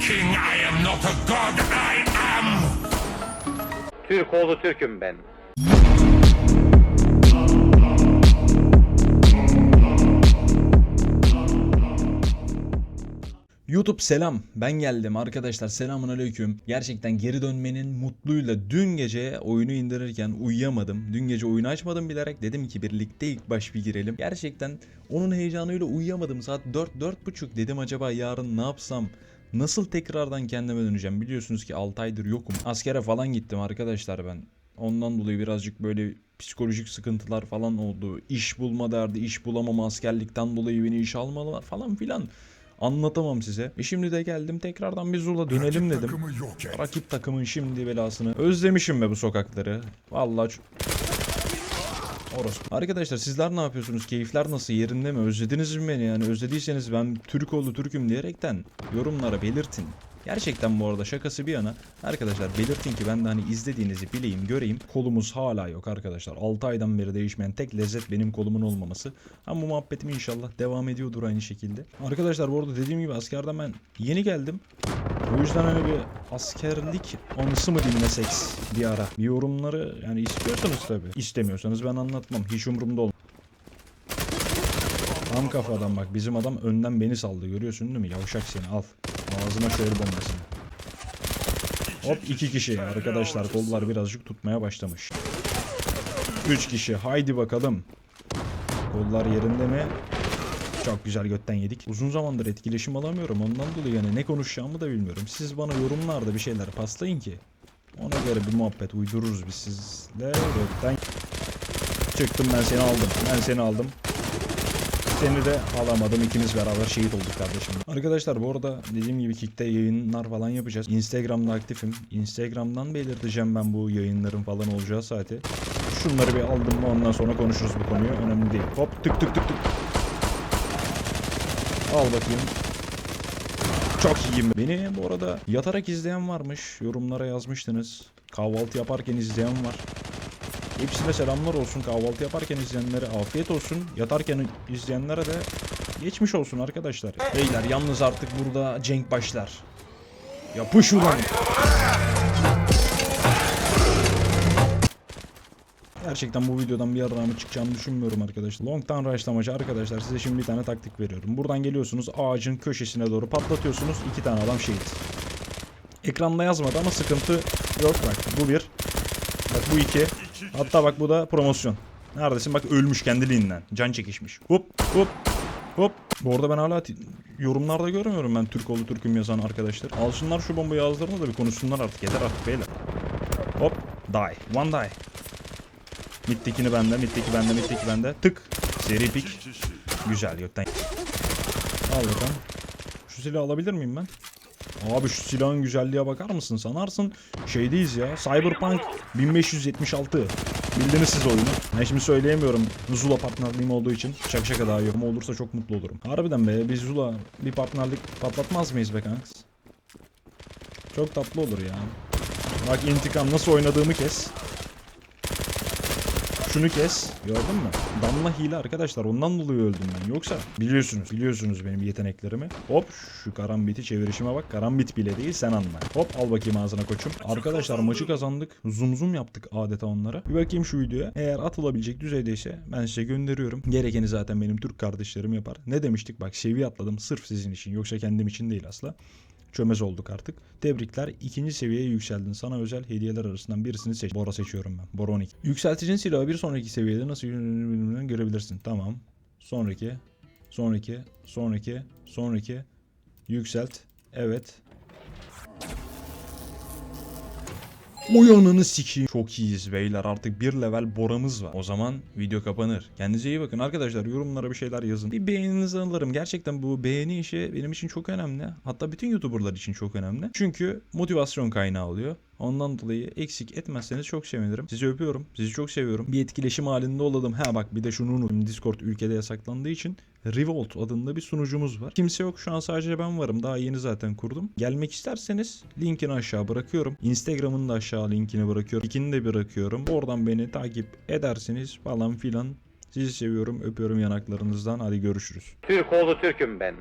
king, I am not a god, I am. Türk oğlu Türk'üm ben. YouTube selam. Ben geldim arkadaşlar. Selamun aleyküm. Gerçekten geri dönmenin mutluyla dün gece oyunu indirirken uyuyamadım. Dün gece oyunu açmadım bilerek dedim ki birlikte ilk baş bir girelim. Gerçekten onun heyecanıyla uyuyamadım. Saat 4 4.30 dedim acaba yarın ne yapsam? Nasıl tekrardan kendime döneceğim? Biliyorsunuz ki 6 aydır yokum. Askere falan gittim arkadaşlar ben. Ondan dolayı birazcık böyle psikolojik sıkıntılar falan oldu. İş bulma derdi, iş bulamama askerlikten dolayı beni iş almalılar falan filan. Anlatamam size. E şimdi de geldim tekrardan bir Zula dönelim dedim. Takımı. Rakip takımın şimdi belasını. Özlemişim be bu sokakları. Vallahi Orospu. Arkadaşlar sizler ne yapıyorsunuz? Keyifler nasıl? Yerinde mi? Özlediniz mi beni? Yani özlediyseniz ben Türk oğlu Türk'üm diyerekten yorumlara belirtin. Gerçekten bu arada şakası bir yana arkadaşlar belirtin ki ben de hani izlediğinizi bileyim göreyim. Kolumuz hala yok arkadaşlar. 6 aydan beri değişmeyen tek lezzet benim kolumun olmaması. Ama bu muhabbetim inşallah devam ediyordur aynı şekilde. Arkadaşlar bu arada dediğim gibi askerden ben yeni geldim. O yüzden hani bir askerlik anısı mı dinlesek bir ara. Bir yorumları yani istiyorsanız tabii. İstemiyorsanız ben anlatmam. Hiç umurumda olmaz. Tam kafadan bak bizim adam önden beni saldı görüyorsun değil mi? Yavşak seni al. Ağzına şöyle bombasını. Hop iki kişi arkadaşlar kollar birazcık tutmaya başlamış. Üç kişi haydi bakalım. Kollar yerinde mi? Çok güzel götten yedik. Uzun zamandır etkileşim alamıyorum. Ondan dolayı yani ne konuşacağımı da bilmiyorum. Siz bana yorumlarda bir şeyler paslayın ki. Ona göre bir muhabbet uydururuz biz sizle. Gökten çıktım ben seni aldım. Ben seni aldım. Seni de alamadım. İkimiz beraber şehit olduk kardeşim. Arkadaşlar bu arada dediğim gibi Kick'te yayınlar falan yapacağız. Instagram'da aktifim. Instagram'dan belirteceğim ben bu yayınların falan olacağı saati. Şunları bir aldım mı ondan sonra konuşuruz bu konuyu. Önemli değil. Hop tık tık tık tık. Al bakayım. Çok iyiyim. Beni bu arada yatarak izleyen varmış. Yorumlara yazmıştınız. Kahvaltı yaparken izleyen var. Hepsine selamlar olsun. Kahvaltı yaparken izleyenlere afiyet olsun. Yatarken izleyenlere de geçmiş olsun arkadaşlar. Beyler yalnız artık burada cenk başlar. Yapış ulan. Gerçekten bu videodan bir yararımı çıkacağını düşünmüyorum arkadaşlar. Long'tan rushlamacı arkadaşlar size şimdi bir tane taktik veriyorum. Buradan geliyorsunuz ağacın köşesine doğru patlatıyorsunuz. iki tane adam şehit. Ekranda yazmadı ama sıkıntı yok bak bu bir. Bak bu iki. Hatta bak bu da promosyon. Neredesin bak ölmüş kendiliğinden. Can çekişmiş. Hop hop hop. Bu arada ben hala yorumlarda görmüyorum ben Türk oğlu Türk'üm yazan arkadaşlar. Alsınlar şu bombayı ağızlarına da bir konuşsunlar artık. Yeter artık beyler. Hop. Die. One die. Middekini bende, middeki bende, middeki bende. Tık. Seri pik. Güzel gökten. Al bakalım. Şu silahı alabilir miyim ben? Abi şu silahın güzelliğe bakar mısın? Sanarsın şeydeyiz ya. Cyberpunk 1576. Bildiniz siz oyunu. Ben şimdi söyleyemiyorum. Zula partnerliğim olduğu için. Şaka şaka daha iyi. Ama olursa çok mutlu olurum. Harbiden be biz Zula bir partnerlik patlatmaz mıyız be kanks? Çok tatlı olur ya. Bak intikam nasıl oynadığımı kes. Şunu kes. Gördün mü? Damla hile arkadaşlar. Ondan dolayı öldüm ben. Yoksa biliyorsunuz. Biliyorsunuz benim yeteneklerimi. Hop şu karambiti çevirişime bak. Karambit bile değil sen anla. Hop al bakayım ağzına koçum. Arkadaşlar maçı kazandık. Zoom zoom yaptık adeta onlara. Bir bakayım şu videoya. Eğer atılabilecek düzeydeyse ben size gönderiyorum. Gerekeni zaten benim Türk kardeşlerim yapar. Ne demiştik? Bak seviye atladım. Sırf sizin için. Yoksa kendim için değil asla çömez olduk artık. Tebrikler. ikinci seviyeye yükseldin. Sana özel hediyeler arasından birisini seç. Bora seçiyorum ben. Bora 12. Yükselticin silahı bir sonraki seviyede nasıl yürüdüğünü görebilirsin. Tamam. Sonraki. Sonraki. Sonraki. Sonraki. Yükselt. Evet. Uyanını sikeyim. Çok iyiyiz beyler. Artık bir level boramız var. O zaman video kapanır. Kendinize iyi bakın. Arkadaşlar yorumlara bir şeyler yazın. Bir beğeninizi alırım. Gerçekten bu beğeni işi benim için çok önemli. Hatta bütün YouTuber'lar için çok önemli. Çünkü motivasyon kaynağı oluyor. Ondan dolayı eksik etmezseniz çok sevinirim. Sizi öpüyorum. Sizi çok seviyorum. Bir etkileşim halinde olalım. Ha bak bir de şunu unuttum. Discord ülkede yasaklandığı için Revolt adında bir sunucumuz var. Kimse yok şu an sadece ben varım. Daha yeni zaten kurdum. Gelmek isterseniz linkini aşağı bırakıyorum. Instagram'ın da aşağı linkini bırakıyorum. Linkini de bırakıyorum. Oradan beni takip edersiniz falan filan. Sizi seviyorum. Öpüyorum yanaklarınızdan. Hadi görüşürüz. Türk oğlu Türk'üm ben.